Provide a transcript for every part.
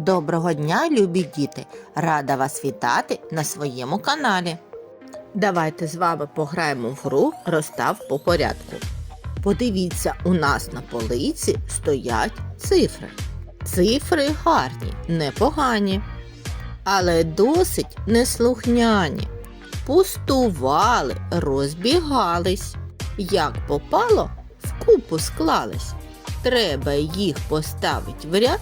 Доброго дня, любі діти! Рада вас вітати на своєму каналі. Давайте з вами пограємо в гру Розстав по порядку. Подивіться, у нас на полиці стоять цифри. Цифри гарні, непогані, але досить неслухняні. Пустували, розбігались. Як попало, вкупу склались. Треба їх поставити в ряд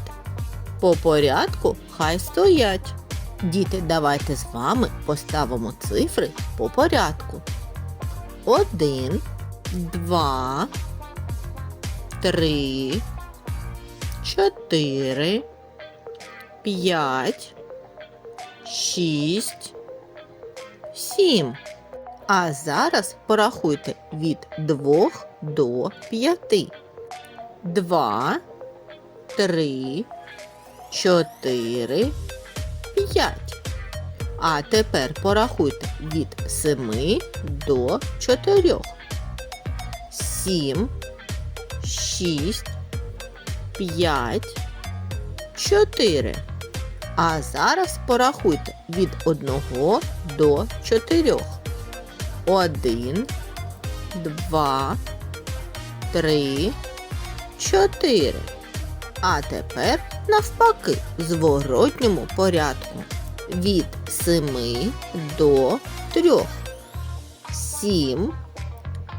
по порядку хай стоять. Діти, давайте з вами поставимо цифри по порядку. Один, два, три, чотири, п'ять, шість, сім. А зараз порахуйте від двох до п'яти. Два, три, чотири, п'ять. А тепер порахуйте від семи до чотирьох. Сім, шість, п'ять, чотири. А зараз порахуйте від одного до чотирьох. Один, два, три, чотири. А тепер навпаки в зворотньому порядку. Від семи до трьох. Сім,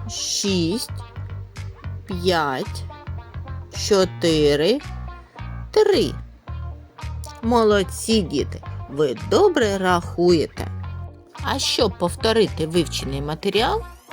шість, п'ять, чотири, три. Молодці діти, ви добре рахуєте. А щоб повторити вивчений матеріал,